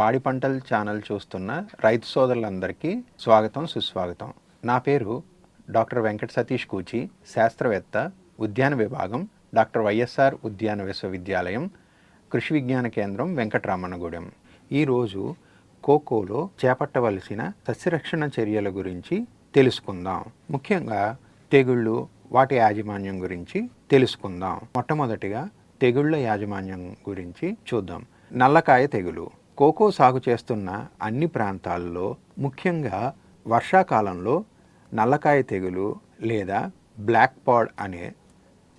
పాడి పంటల ఛానల్ చూస్తున్న రైతు సోదరులందరికీ స్వాగతం సుస్వాగతం. నా పేరు డాక్టర్ వెంకట సతీష్ కూచి శాస్త్రవేత్త ఉద్యాన విభాగం డాక్టర్ వైఎస్ఆర్ ఉద్యాన విశ్వవిద్యాలయం కృషి విజ్ఞాన కేంద్రం వెంకటరామన్నగూడెం. ఈరోజు కోకోలో చేపట్టవలసిన సస్యరక్షణ చర్యల గురించి తెలుసుకుందాం. ముఖ్యంగా తెగుళ్ళు వాటి యాజమాన్యం గురించి తెలుసుకుందాం. మొట్టమొదటిగా తెగుళ్ళ యాజమాన్యం గురించి చూద్దాం. నల్లకాయ తెగులు. కోకో సాగు చేస్తున్న అన్ని ప్రాంతాల్లో ముఖ్యంగా వర్షాకాలంలో నల్లకాయ తెగులు లేదా బ్లాక్ పాడ్ అనే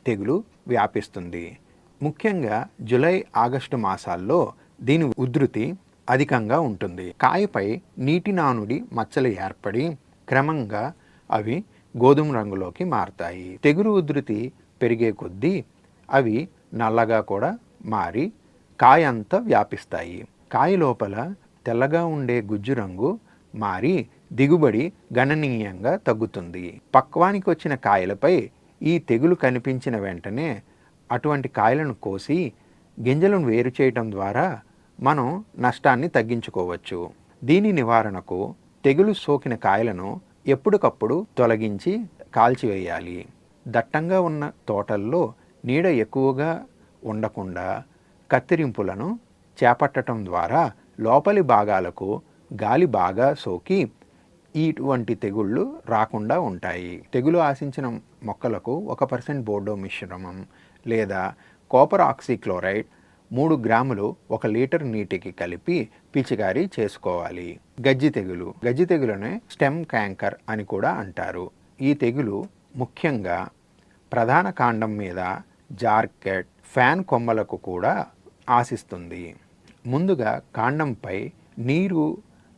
తెగులు వ్యాపిస్తుంది. ముఖ్యంగా జూలై ఆగస్టు మాసాల్లో దీని ఉధృతి అధికంగా ఉంటుంది. కాయపై నీటి నానుడి మచ్చలు ఏర్పడి క్రమంగా అవి గోధుమ రంగులోకి మారతాయి. తెగులు ఉధృతి పెరిగే కొద్దీ అవి నల్లగా కూడా మారి కాయ అంతా వ్యాపిస్తాయి. కాయ లోపల తెల్లగా ఉండే గుజ్జు రంగు మారి దిగుబడి గణనీయంగా తగ్గుతుంది. పక్వానికి వచ్చిన కాయలపై ఈ తెగులు కనిపించిన వెంటనే అటువంటి కాయలను కోసి గింజలను వేరు చేయటం ద్వారా మనం నష్టాన్ని తగ్గించుకోవచ్చు. దీని నివారణకు తెగులు సోకిన కాయలను ఎప్పటికప్పుడు తొలగించి కాల్చివేయాలి. దట్టంగా ఉన్న తోటల్లో నీడ ఎక్కువగా ఉండకుండా కత్తిరింపులను చేపట్టడం ద్వారా లోపలి భాగాలకు గాలి బాగా సోకి ఇటువంటి తెగుళ్ళు రాకుండా ఉంటాయి. తెగులు ఆశించిన మొక్కలకు ఒక పర్సెంట్ బోర్డో మిశ్రమం లేదా కాపర్ ఆక్సిక్లోరైడ్ మూడు గ్రాములు ఒక లీటర్ నీటికి కలిపి పిచికారీ చేసుకోవాలి. గజ్జి తెగులు. గజ్జి తెగులనే స్టెమ్ క్యాంకర్ అని కూడా అంటారు. ఈ తెగులు ముఖ్యంగా ప్రధాన కాండం మీద జార్కెట్ ఫ్యాన్ కొమ్మలకు కూడా ఆశిస్తుంది. ముందుగా కాండంపై నీరు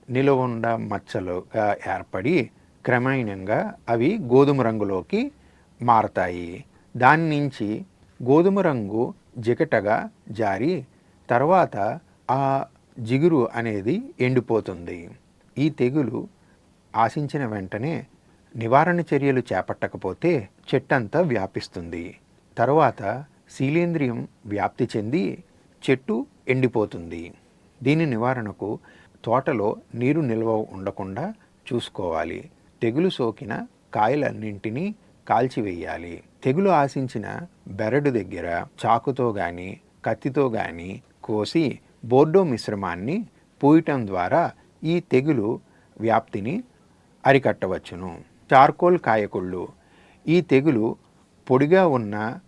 నిలవండ మచ్చలుగా ఏర్పడి క్రమేణంగా అవి గోధుమ రంగులోకి మారతాయి. దాని నుంచి గోధుమ రంగు జిగటగా జారి తర్వాత ఆ జిగురు అనేది ఎండిపోతుంది. ఈ తెగులు ఆశించిన వెంటనే నివారణ చర్యలు చేపట్టకపోతే చెట్టంతా వ్యాపిస్తుంది. తర్వాత శీలేంద్రియం వ్యాప్తి చెంది చెట్టు ఎండిపోతుంది. దీని నివారణకు తోటలో నీరు నిల్వ ఉండకుండా చూసుకోవాలి. తెగులు సోకిన కాయలన్నింటినీ కాల్చివేయాలి. తెగులు ఆశించిన బెరడు దగ్గర చాకుతో గాని కత్తితో గాని కోసి బోర్డో మిశ్రమాన్ని పూయటం ద్వారా ఈ తెగులు వ్యాప్తిని అరికట్టవచ్చును. చార్కోల్ కాయకుళ్ళు ఈ తెగులు పొడిగా ఉన్న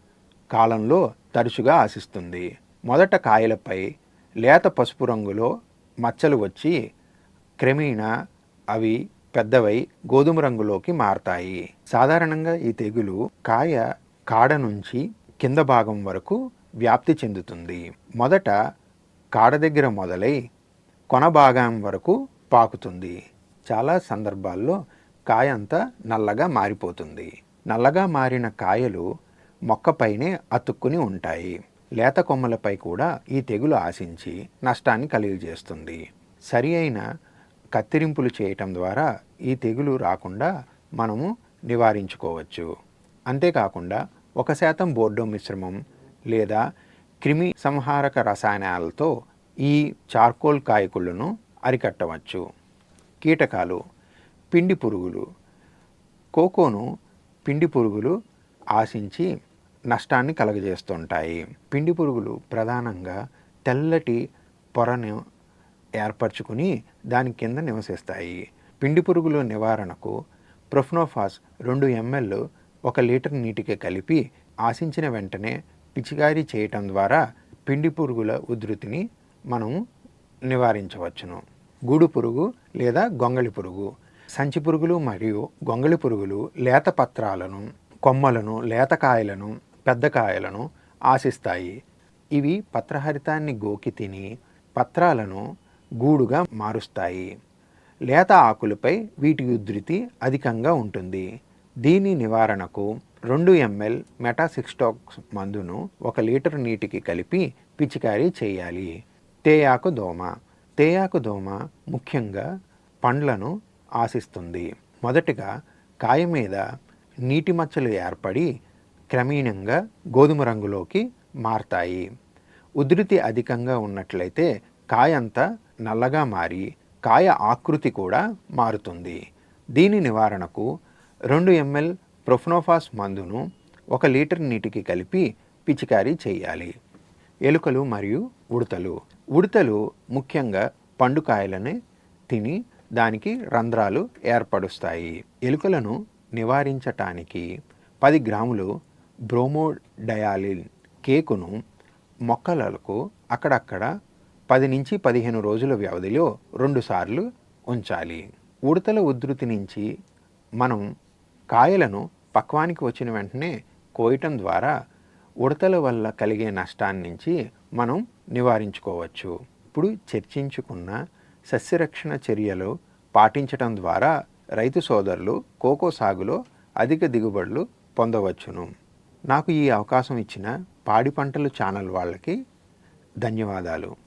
కాలంలో తరచుగా ఆశిస్తుంది. మొదట కాయలపై లేత పసుపు రంగులో మచ్చలు వచ్చి క్రమేణా అవి పెద్దవై గోధుమ రంగులోకి మారతాయి. సాధారణంగా ఈ తెగులు కాయ కాడ నుంచి కింద భాగం వరకు వ్యాప్తి చెందుతుంది. మొదట కాడ దగ్గర మొదలై కొన భాగం వరకు పాకుతుంది. చాలా సందర్భాల్లో కాయ అంతా నల్లగా మారిపోతుంది. నల్లగా మారిన కాయలు మొక్కపైనే అతుక్కుని ఉంటాయి. లేత కొమ్మలపై కూడా ఈ తెగులు ఆశించి నష్టాన్ని కలిగజేస్తుంది. సరి అయిన కత్తిరింపులు చేయటం ద్వారా ఈ తెగులు రాకుండా మనము నివారించుకోవచ్చు. అంతేకాకుండా ఒక శాతం బోర్డో మిశ్రమం లేదా క్రిమి సంహారక రసాయనాలతో ఈ చార్కోల్ కాయకులను అరికట్టవచ్చు. కీటకాలు పిండి పురుగులు కోకోను పిండి పురుగులు ఆశించి నష్టాన్ని కలగజేస్తుంటాయి. పిండి పురుగులు ప్రధానంగా తెల్లటి పొరను ఏర్పరచుకుని దాని కింద నివసిస్తాయి. పిండి పురుగుల నివారణకు ప్రొఫ్నోఫాస్ రెండు ఎంఎల్ ఒక లీటర్ నీటికి కలిపి ఆశించిన వెంటనే పిచికారీ చేయటం ద్వారా పిండి పురుగుల ఉధృతిని మనం నివారించవచ్చును. గూడు పురుగు లేదా గొంగళి పురుగు. సంచి పురుగులు మరియు గొంగళి పురుగులు లేత పత్రాలను కొమ్మలను లేత కాయలను పెద్ద కాయలను ఆశిస్తాయి. ఇవి పత్రహరితాన్ని గోకి తిని పత్రాలను గూడుగా మారుస్తాయి. లేత ఆకులపై వీటి ఉధృతి అధికంగా ఉంటుంది. దీని నివారణకు రెండు ఎంఎల్ మెటాసిక్స్టాక్స్ మందును ఒక లీటర్ నీటికి కలిపి పిచికారీ చేయాలి. తేయాకు దోమ. తేయాకు దోమ ముఖ్యంగా పండ్లను ఆశిస్తుంది. మొదటగా కాయ మీద నీటి మచ్చలు ఏర్పడి క్రమేణంగా గోధుమ రంగులోకి మారతాయి. ఉధృతి అధికంగా ఉన్నట్లయితే కాయ అంతా నల్లగా మారి కాయ ఆకృతి కూడా మారుతుంది. దీని నివారణకు రెండు ఎంఎల్ ప్రొఫ్నోఫాస్ మందును ఒక లీటర్ నీటికి కలిపి పిచికారీ చేయాలి. ఎలుకలు మరియు ఉడతలు. ఉడతలు ముఖ్యంగా పండుకాయలని తిని దానికి రంధ్రాలు ఏర్పడుస్తాయి. ఎలుకలను నివారించటానికి పది గ్రాములు బ్రోమోడయాలిన్ కేకును మొక్కలకు అక్కడక్కడ పది నుంచి పదిహేను రోజుల వ్యవధిలో రెండుసార్లు ఉంచాలి. ఉడతల ఉధృతి నుంచి మనం కాయలను పక్వానికి వచ్చిన వెంటనే కోయటం ద్వారా ఉడతల వల్ల కలిగే నష్టాన్ని నుంచి మనం నివారించుకోవచ్చు. ఇప్పుడు చర్చించుకున్న సస్యరక్షణ చర్యలు పాటించటం ద్వారా రైతు సోదరులు కోకో సాగులో అధిక దిగుబడులు పొందవచ్చును. నాకు ఈ అవకాశం ఇచ్చిన పాడి పంటలు ఛానల్ వాళ్ళకి ధన్యవాదాలు.